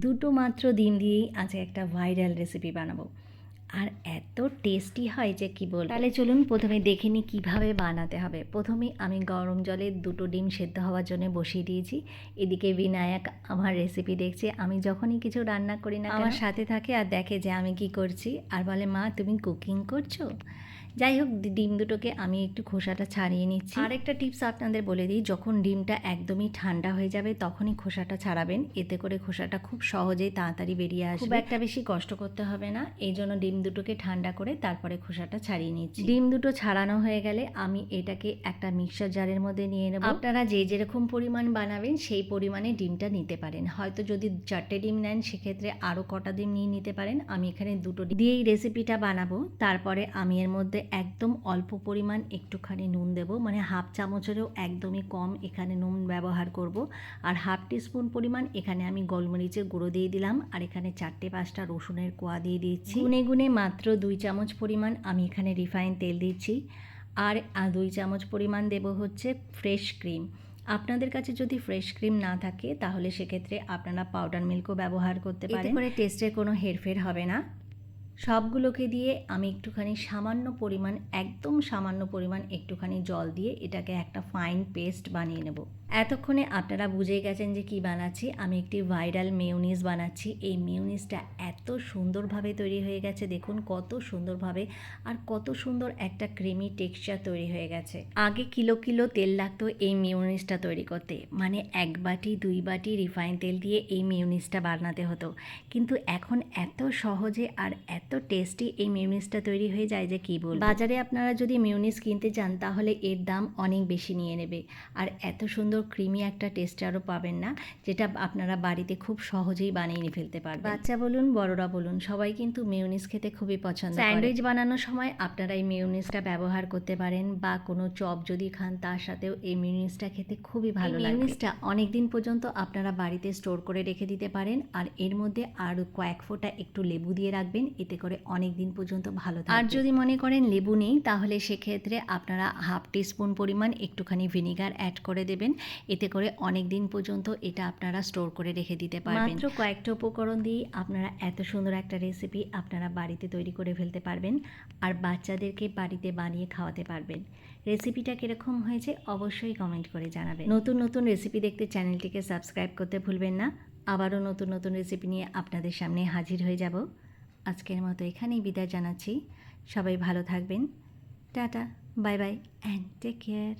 দুটো মাত্র দিন দিয়েই আজকে একটা ভাইরাল রেসিপি বানাবো। আর এত টেস্টি হয় যে কি বল তাহলে চলুন প্রথমে দেখে নিই কীভাবে বানাতে হবে। প্রথমে আমি গরম জলে দুটো ডিম সেদ্ধ হওয়ার জন্য বসিয়ে দিয়েছি। এদিকে বিনায়ক আমার রেসিপি দেখছে। আমি যখনই কিছু রান্না করি না আমার সাথে থাকে আর দেখে যে আমি কি করছি। আর বলে, মা, তুমি কুকিং করছ? যাই হোক ডিম দুটোকে আমি একটু খোসাটা ছাড়িয়ে নিচ্ছি। আর একটা টিপস আপনাদের বলে দিই যখন ডিমটা একদমই ঠান্ডা হয়ে যাবে তখনই খোসাটা ছাড়াবেন। এতে করে খোসাটা খুব সহজেই তাড়াতাড়ি বেরিয়ে আসবে। খুব একটা বেশি কষ্ট করতে হবে না। এই জন্য ডিম দুটোকে ঠান্ডা করে তারপরে খোসাটা ছাড়িয়ে নিচ্ছি। ডিম দুটো ছাড়ানো হয়ে গেলে আমি এটাকে একটা মিক্সার জারের মধ্যে নিয়ে নেব। আপনারা যে যেরকম পরিমাণ বানাবেন সেই পরিমাণে ডিমটা নিতে পারেন। হয়তো যদি চারটে ডিম নেন সেক্ষেত্রে আরও কটা ডিম নিয়ে নিতে পারেন। আমি এখানে দুটো ডিম দিয়ে এই রেসিপিটা বানাবো। তারপরে আমি এর মধ্যে একদম অল্প পরিমাণ একটুখানি নুন দেব মানে হাফ চামচেরও একদমই কম এখানে নুন ব্যবহার করব। আর হাফ টিস্পুন পরিমাণ এখানে আমি গোলমরিচের গুঁড়ো দিয়ে দিলাম আর এখানে চারটে পাঁচটা রসুনের কোয়া দিয়ে দিচ্ছি গুনে গুনে মাত্র দুই চামচ পরিমাণ আমি এখানে রিফাইন তেল দিচ্ছি আর দুই চামচ পরিমাণ দেব হচ্ছে ফ্রেশ ক্রিম। আপনাদের কাছে যদি ফ্রেশ ক্রিম না থাকে তাহলে সেক্ষেত্রে আপনারা পাউডার মিল্কও ব্যবহার করতে পারেন। করে টেস্টের কোনো হেরফের হবে না। সবগুলোকে দিয়ে আমি একটুখানি সামান্য পরিমাণ, একদম সামান্য পরিমাণ একটুখানি জল দিয়ে এটাকে একটা ফাইন পেস্ট বানিয়ে নেব। এতক্ষণে আপনারা বুঝে গেছেন যে কি বানাচ্ছি। আমি একটি ভাইরাল মেয়োনিজ বানাচ্ছি। এই মেয়োনিজটা এত সুন্দরভাবে তৈরি হয়ে গেছে, দেখুন কত সুন্দরভাবে আর কত সুন্দর একটা ক্রিমি টেক্সচার তৈরি হয়ে গেছে। আগে কিলো কিলো তেল লাগতো এই মেয়োনিজটা তৈরি করতে। মানে এক বাটি, দুই বাটি রিফাইন তেল দিয়ে এই মেয়োনিজটা বানাতে হতো। কিন্তু এখন এত সহজে আর এত টেস্টি এই মিউনিসটা তৈরি হয়ে যায় যে কী বলব? বাজারে আপনারা যদি মিউনিস কিনতে চান তাহলে এর দাম অনেক বেশি নিয়ে নেবে। আর এত সুন্দর ক্রিমি একটা টেস্টারও পাবেন না যেটা আপনারা বাড়িতে খুব সহজেই বানিয়ে নিয়ে ফেলতে পারবেন। বাচ্চা বলুন বড়রা বলুন সবাই কিন্তু মিউনিস খেতে খুবই পছন্দ স্যান্ডউইচ বানানোর সময় আপনারা এই মিউনিসটা ব্যবহার করতে পারেন বা কোনো চপ যদি খান তার সাথেও এই মিউনিসটা খেতে খুবই ভালো লাগে। মিউনিসটা অনেক দিন পর্যন্ত আপনারা বাড়িতে স্টোর করে রেখে দিতে পারেন আর এর মধ্যে আর কয়েক ফোঁটা একটু লেবু দিয়ে রাখবেন এতে করে অনেক দিন পর্যন্ত ভালো আর যদি মনে করেন লেবু নেই তাহলে সেক্ষেত্রে আপনারা হাফ টিস্পুন পরিমাণ একটুখানি ভিনিগার অ্যাড করে দেবেন। এতে করে অনেক দিন পর্যন্ত এটা আপনারা স্টোর করে রেখে দিতে পারবেন। মাত্র কয়েকটা উপকরণ দিয়ে আপনারা এত সুন্দর একটা রেসিপি আপনারা বাড়িতে তৈরি করে ফেলতে পারবেন আর বাচ্চাদেরকে বাড়িতে বানিয়ে খাওয়াতে পারবেন। রেসিপিটা কীরকম হয়েছে অবশ্যই কমেন্ট করে জানাবেন। নতুন নতুন রেসিপি দেখতে চ্যানেলটিকে সাবস্ক্রাইব করতে ভুলবেন না। আবারও নতুন নতুন রেসিপি নিয়ে আপনাদের সামনে হাজির হয়ে যাব। আজকের মতো এখানেই বিদায় জানাচ্ছি। সবাই ভালো থাকবেন। Tata bye bye and take care